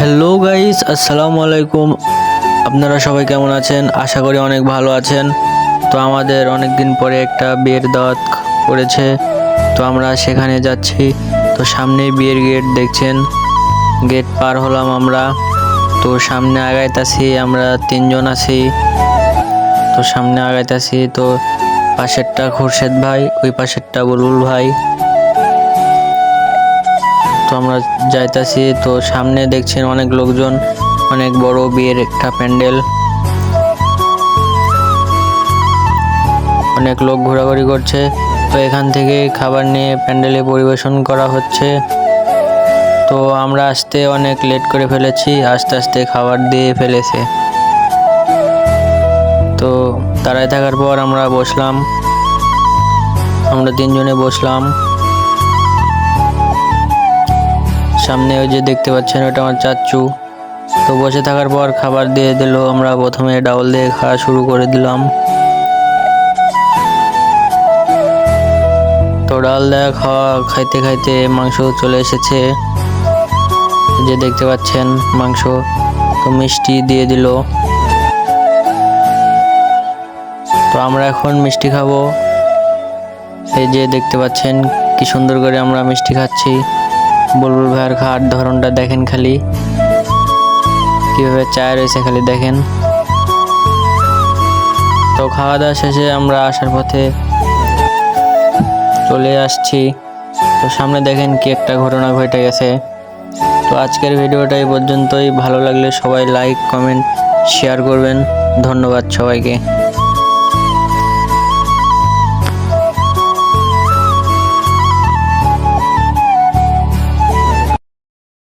Hello guys আসসালামু আলাইকুম আপনারা সবাই কেমন আছেন? আশা করি অনেক ভালো আছেন। তো আমাদের অনেক দিন পরে একটা বিয়ের দাওয়াত পড়েছে। তো আমরা সেখানে যাচ্ছি। তো সামনে বিয়ের গেট দেখছেন। গেট পার হলাম আমরা। তো সামনে আগাইতাছি, আমরা তিনজন আছি। তো সামনে আগাইতাছি, তো পাশেরটা খুরশেদ ভাই, ওই পাশেরটা বুলবুল ভাই। তো আমরা যাইতাছি, তো সামনে দেখছেন অনেক লোকজন, অনেক বড় বিয়ের একটা প্যান্ডেল। অনেক লোক ঘোরাঘুরি করছে, তো এখান থেকে খাবার নিয়ে প্যান্ডেলে পরিবেশন করা হচ্ছে। তো আমরা আসতে অনেক লেট করে ফেলেছি, আস্তে আস্তে খাবার দিয়ে ফেলেছে। তো দাঁড়ায় থাকার পর আমরা বসলাম। আমরা তিনজনে বসলাম। সামনে ওই যে দেখতে পাচ্ছেন ওটা আমার চাচ্চু তো বসে থাকার পর খাবার দিয়ে দিল, আমরা প্রথমে ডাউল দিয়ে খাওয়া শুরু করে দিলাম। তো ডাল দেওয়া খাওয়া খাইতে খাইতে মাংস চলে এসেছে। যে দেখতে পাচ্ছেন মাংস, তো মিষ্টি দিয়ে দিল। তো আমরা এখন মিষ্টি খাব। এই যে দেখতে পাচ্ছেন কি সুন্দর করে আমরা মিষ্টি খাচ্ছি। বুলবুল ভাইয়ের খাওয়ার ধরনটা দেখেন খালি। কীভাবে চায় রয়েছে খালি দেখেন। তো খাওয়া দাওয়া শেষে আমরা আসার পথে চলে আসছি। তো সামনে দেখেন কি একটা ঘটনা ঘটে গেছে। তো আজকের ভিডিওটা এই পর্যন্তই। ভালো লাগলে সবাই লাইক কমেন্ট শেয়ার করবেন। ধন্যবাদ সবাইকে।